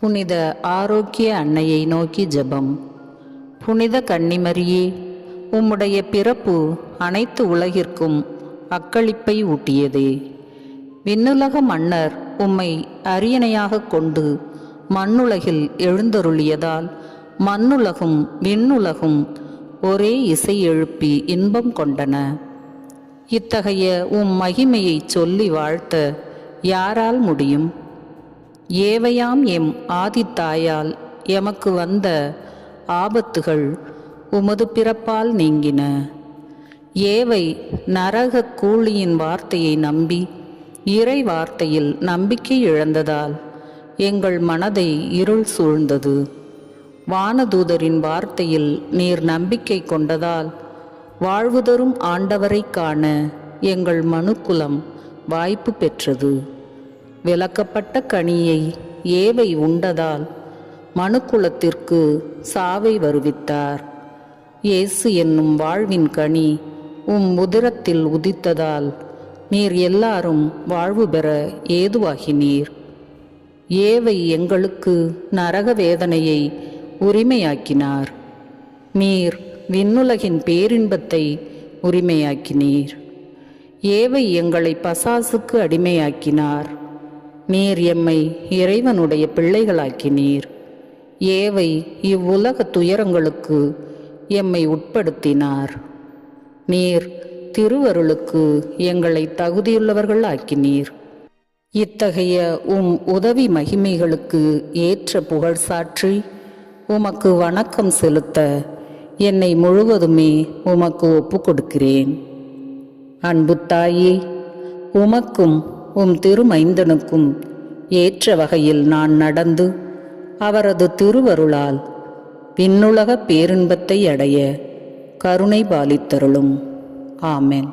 புனித ஆரோக்கிய அன்னையை நோக்கி ஜெபம். புனித கன்னிமரியே உம்முடைய பிறப்பு அனைத்து உலகிற்கும் அக்களிப்பை ஊட்டியதே. விண்ணுலக மன்னர் உம்மை அரியணையாக கொண்டு மண்ணுலகில் எழுந்தருளியதால் மண்ணுலகும் விண்ணுலகும் ஒரே இசை எழுப்பி இன்பம் கொண்டன. இத்தகைய உம் மகிமையைச் சொல்லி வாழ்த்த யாரால் முடியும்? ஏவையாம் எம் ஆதித்தாயால் எமக்கு வந்த ஆபத்துகள் உமது பிறப்பால் நீங்கின. ஏவை நரக கூலியின் வார்த்தையை நம்பி இறை வார்த்தையில் நம்பிக்கை இழந்ததால் எங்கள் மனதை இருள் சூழ்ந்தது. வானதூதரின் வார்த்தையில் நீர் நம்பிக்கை கொண்டதால் வாழ்வுதரும் ஆண்டவரை காண எங்கள் மனுக்குலம் வாய்ப்பு பெற்றது. விளக்கப்பட்ட கனியை ஏவை உண்டதால் மனுக்குலத்திற்கு சாவை வருவித்தார். இயேசு என்னும் வாழ்வின் கனி உம் உதிரத்தில் உதித்ததால் நீர் எல்லாரும் வாழ்வு பெற ஏதுவாகினீர். ஏவை எங்களுக்கு நரக வேதனையை உரிமையாக்கினார். நீர் விண்ணுலகின் பேரின்பத்தை உரிமையாக்கினீர். ஏவை எங்களை பசாசுக்கு அடிமையாக்கினார். நீர் எம்மை இறைவனுடைய பிள்ளைகளாக்கினீர் ஏவை இவ்வுலக துயரங்களுக்கு எம்மை உட்படுத்தினார். நீர் திருவருளுக்கு எங்களை தகுதியுள்ளவர்கள் ஆக்கினீர் இத்தகைய உம் உதவி மகிமைகளுக்கு ஏற்ற புகழ் சாற்றி உமக்கு வணக்கம் செலுத்த என்னை முழுவதுமே உமக்கு ஒப்பு கொடுக்கிறேன் அன்பு தாயே உமக்கும் உம் திருமைந்தனுக்கும் ஏற்ற வகையில் நான் நடந்து அவரது திருவருளால் விண்ணுலக பேரின்பத்தை அடைய கருணை பாலித்தருளும். ஆமேன்.